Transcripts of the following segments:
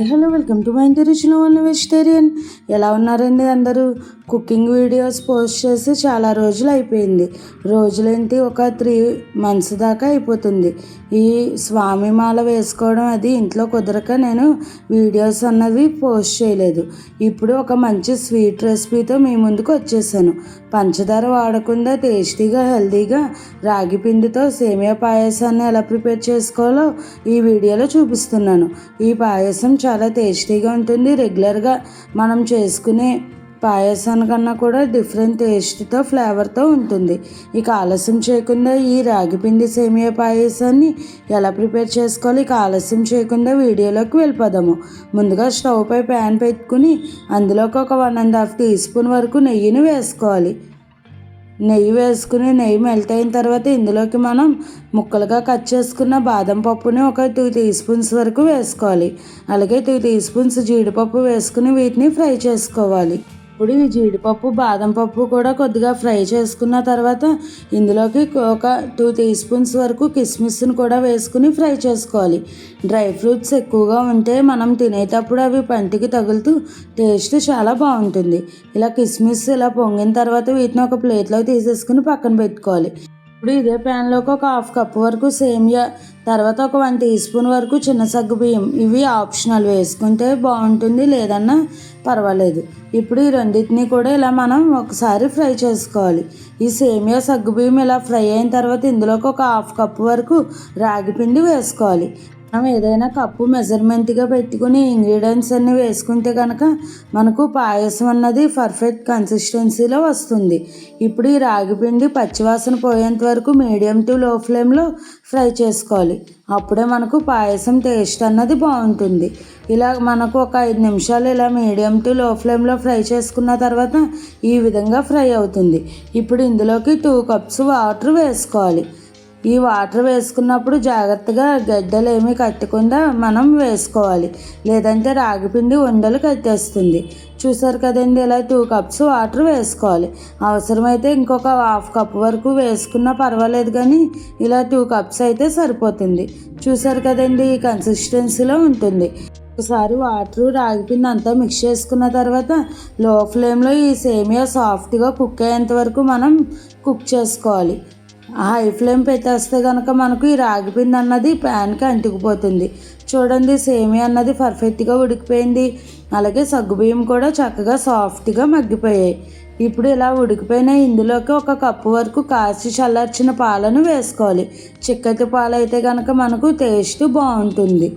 Hello welcome to my ఇంటి రుచిలో ఉన్న వెజిటేరియన్ ఎలా ఉన్నారండి అందరూ? కుకింగ్ వీడియోస్ పోస్ట్ చేసి చాలా రోజులు అయిపోయింది. రోజులేంటి? ఒక త్రీ మంత్స్ దాకా అయిపోతుంది. ఈ స్వామి మాల వేసుకోవడం అది ఇంట్లో కుదరక నేను వీడియోస్ అన్నవి పోస్ట్ చేయలేదు. ఇప్పుడు ఒక మంచి స్వీట్ రెసిపీతో మీ ముందుకు వచ్చేసాను. పంచదార వాడకుండా టేస్టీగా హెల్తీగా రాగి పిండితో సేమియా పాయసాన్ని ఎలా ప్రిపేర్ చేసుకోవాలో ఈ వీడియోలో చూపిస్తున్నాను. ఈ పాయసం చాలా టేస్టీగా ఉంటుంది. రెగ్యులర్గా మనం చేసుకునే పాయసానికన్నా కూడా డిఫరెంట్ టేస్ట్తో ఫ్లేవర్తో ఉంటుంది. ఇక ఆలస్యం చేయకుండా ఈ రాగిపిండి సేమియా పాయసాన్ని ఎలా ప్రిపేర్ చేసుకోవాలి? ఇక ఆలస్యం చేయకుండా వీడియోలోకి వెళ్ళిపోదాము. ముందుగా స్టవ్ పై ప్యాన్ పెట్టుకుని అందులోకి ఒక one and half teaspoon వరకు నెయ్యిని వేసుకోవాలి. నెయ్యి వేసుకుని నెయ్యి మెల్ట్ అయిన తర్వాత ఇందులోకి మనం ముక్కలుగా కట్ చేసుకున్న బాదం పప్పుని ఒక టూ టీ స్పూన్స్ వరకు వేసుకోవాలి. అలాగే టూ టీ స్పూన్స్ జీడిపప్పు వేసుకుని వీటిని ఫ్రై చేసుకోవాలి. ఇప్పుడు ఈ జీడిపప్పు బాదం పప్పు కూడా కొద్దిగా ఫ్రై చేసుకున్న తర్వాత ఇందులోకి ఒక టూ టీ స్పూన్స్ వరకు కిస్మిస్ని కూడా వేసుకుని ఫ్రై చేసుకోవాలి. డ్రై ఫ్రూట్స్ ఎక్కువగా ఉంటే మనం తినేటప్పుడు అవి పంటికి తగులుతూ టేస్ట్ చాలా బాగుంటుంది. ఇలా కిస్మిస్ ఇలా పొంగిన తర్వాత వీటిని ఒక ప్లేట్లో తీసేసుకుని పక్కన పెట్టుకోవాలి. ఇప్పుడు ఇదే ప్యాన్లోకి ఒక హాఫ్ కప్ వరకు సేమియా తర్వాత ఒక వన్ టీ స్పూన్ వరకు చిన్న సగ్గు బియ్యం ఇవి ఆప్షనల్ వేసుకుంటే బాగుంటుంది లేదన్నా పర్వాలేదు. ఇప్పుడు ఈ రెండింటిని కూడా ఇలా మనం ఒకసారి ఫ్రై చేసుకోవాలి. ఈ సేమియా సగ్గు బియ్యం ఇలా ఫ్రై అయిన తర్వాత ఇందులోకి ఒక హాఫ్ కప్ వరకు రాగి పిండి వేసుకోవాలి. మనం ఏదైనా కప్పు మెజర్మెంట్గా పెట్టుకుని ఇంగ్రీడియంట్స్ అన్నీ వేసుకుంటే కనుక మనకు పాయసం అన్నది పర్ఫెక్ట్ కన్సిస్టెన్సీలో వస్తుంది. ఇప్పుడు ఈ రాగిపిండి పచ్చివాసన పోయేంత వరకు మీడియం టు లో ఫ్లేమ్లో ఫ్రై చేసుకోవాలి. అప్పుడే మనకు పాయసం టేస్ట్ అన్నది బాగుంటుంది. ఇలా మనకు ఒక ఐదు నిమిషాలు ఇలా మీడియం టు లో ఫ్లేమ్లో ఫ్రై చేసుకున్న తర్వాత ఈ విధంగా ఫ్రై అవుతుంది. ఇప్పుడు ఇందులోకి టూ కప్స్ వాటర్ వేసుకోవాలి. ఈ వాటర్ వేసుకున్నప్పుడు జాగ్రత్తగా గడ్డలు ఏమీ కట్టకుండా మనం వేసుకోవాలి. లేదంటే రాగిపిండి ఉండలు కట్టేస్తుంది. చూసారు కదండి ఇలా టూ కప్స్ వాటర్ వేసుకోవాలి. అవసరమైతే ఇంకొక హాఫ్ కప్ వరకు వేసుకున్నా పర్వాలేదు కానీ ఇలా టూ కప్స్ అయితే సరిపోతుంది. చూసారు కదండి ఈ కన్సిస్టెన్సీలో ఉంటుంది. ఒకసారి వాటర్ రాగిపిండి అంతా మిక్స్ చేసుకున్న తర్వాత లో ఫ్లేమ్లో ఈ సేమియా సాఫ్ట్గా కుక్ అయ్యేంత వరకు మనం కుక్ చేసుకోవాలి. హై ఫ్లేమ్ పెట్టేస్తే కనుక మనకు ఈ రాగిపిండి అన్నది ప్యాన్కి అంటుకుపోతుంది. చూడండి సేమియా అన్నది పర్ఫెక్ట్గా ఉడికిపోయింది. అలాగే సగ్గుబియ్యం కూడా చక్కగా సాఫ్ట్గా మగ్గిపోయాయి. ఇప్పుడు ఇలా ఉడికిపోయిన ఇందులోకి ఒక కప్పు వరకు కాచి చల్లార్చిన పాలను వేసుకోవాలి. చిక్కటి పాలు అయితే కనుక మనకు టేస్ట్ బాగుంటుంది.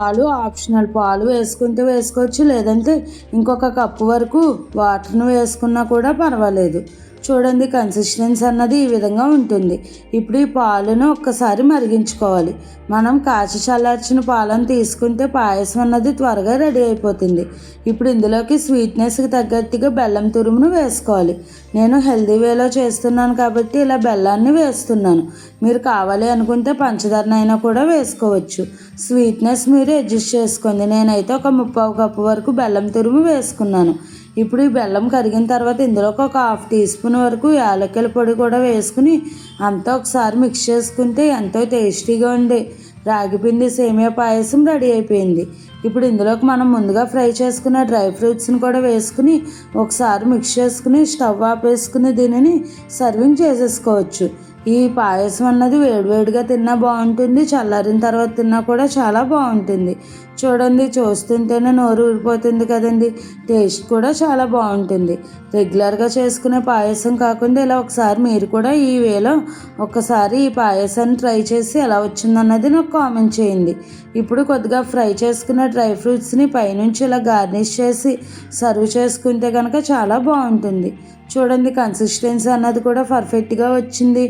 పాలు ఆప్షనల్ పాలు వేసుకుంటే వేసుకోవచ్చు లేదంటే ఇంకొక కప్పు వరకు వాటర్ను వేసుకున్నా కూడా పర్వాలేదు. చూడండి కన్సిస్టెన్సీ అన్నది ఈ విధంగా ఉంటుంది. ఇప్పుడు ఈ పాలను ఒక్కసారి మరిగించుకోవాలి. మనం కాచి చల్లార్చిన పాలను తీసుకుంటే పాయసం అన్నది త్వరగా రెడీ అయిపోతుంది. ఇప్పుడు ఇందులోకి స్వీట్నెస్కి తగ్గట్టుగా బెల్లం తురుమును వేసుకోవాలి. నేను హెల్దీ వేలో చేస్తున్నాను కాబట్టి ఇలా బెల్లాన్ని వేస్తున్నాను. మీరు కావాలి అనుకుంటే పంచదారనైనా కూడా వేసుకోవచ్చు. స్వీట్నెస్ మీరు అడ్జస్ట్ చేసుకోండి నేనైతే ఒక ముప్పావు కప్పు వరకు బెల్లం తురుము వేసుకున్నాను. ఇప్పుడు ఈ బెల్లం కరిగిన తర్వాత ఇందులోకి ఒక హాఫ్ టీ స్పూన్ వరకు యాలక్కల పొడి కూడా వేసుకుని అంతా ఒకసారి మిక్స్ చేసుకుంటే ఎంతో టేస్టీగా ఉండే. రాగిపిండి సేమియా పాయసం రెడీ అయిపోయింది. ఇప్పుడు ఇందులోకి మనం ముందుగా ఫ్రై చేసుకున్న డ్రై ఫ్రూట్స్ని కూడా వేసుకుని ఒకసారి మిక్స్ చేసుకుని స్టవ్ ఆపేసుకుని దీనిని సర్వింగ్ చేసేసుకోవచ్చు. ఈ పాయసం అన్నది వేడివేడిగా తిన్నా బాగుంటుంది చల్లారిన తర్వాత తిన్నా కూడా చాలా బాగుంటుంది. చూడండి చూస్తుంటేనే నోరు ఊరిపోతుంది కదండి. టేస్ట్ కూడా చాలా బాగుంటుంది. రెగ్యులర్గా చేసుకునే పాయసం కాకుండా ఇలా ఒకసారి మీరు కూడా ఈ వేలో ఒకసారి ఈ పాయసాన్ని ట్రై చేసి ఎలా వచ్చిందన్నది నాకు కామెంట్ చేయండి. ఇప్పుడు కొద్దిగా ఫ్రై చేసుకున్న డ్రై ఫ్రూట్స్ని పైనుంచి ఇలా గార్నిష్ చేసి సర్వ్ చేసుకుంటే కనుక చాలా బాగుంటుంది. చూడండి కన్సిస్టెన్సీ అన్నది కూడా పర్ఫెక్ట్గా వచ్చింది.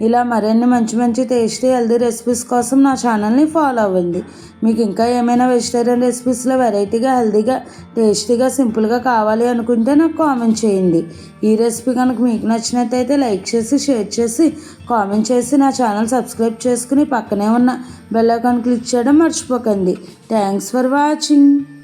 ఇలా మరిన్ని మంచి మంచి టేస్టీ హెల్దీ రెసిపీస్ కోసం నా ఛానల్ని ఫాలో అవ్వండి. మీకు ఇంకా ఏమైనా వెజిటేరియన్ రెసిపీస్లో వెరైటీగా హెల్దీగా టేస్టీగా సింపుల్గా కావాలి అనుకుంటే నాకు కామెంట్ చేయండి. ఈ రెసిపీ కనుక మీకు నచ్చినట్టయితే లైక్ చేసి షేర్ చేసి కామెంట్ చేసి నా ఛానల్ సబ్స్క్రైబ్ చేసుకుని పక్కనే ఉన్న బెల్ ఐకాన్ క్లిక్ చేయడం మర్చిపోకండి. Thanks for watching.